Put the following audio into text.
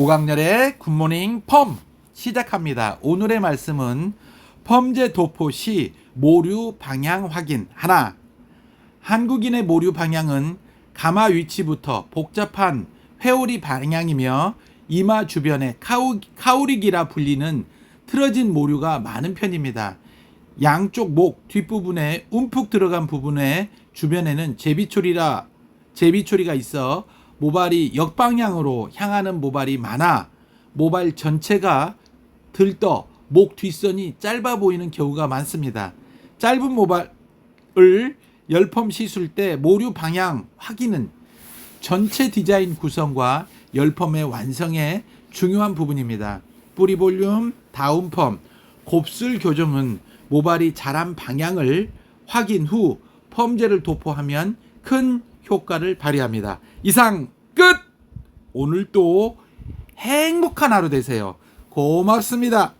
오강렬의 굿모닝 펌 시작합니다. 오늘의 말씀은 펌제 도포 시 모류 방향 확인 하나. 한국인의 모류 방향은 가마 위치부터 복잡한 회오리 방향이며 이마 주변에 카우, 카우릭이라 불리는 틀어진 모류가 많은 편입니다. 양쪽 목 뒷부분에 움푹 들어간 부분에 주변에는 제비초리라 제비초리가 있어 모발이 역방향으로 향하는 모발이 많아 모발 전체가 들떠 목 뒷선이 짧아 보이는 경우가 많습니다. 짧은 모발을 열펌 시술 때 모류 방향 확인은 전체 디자인 구성과 열펌의 완성에 중요한 부분입니다. 뿌리 볼륨, 다운 펌, 곱슬 교정은 모발이 자란 방향을 확인 후 펌제를 도포하면 큰 효과를 발휘합니다. 이상 끝! 오늘 또 행복한 하루 되세요. 고맙습니다.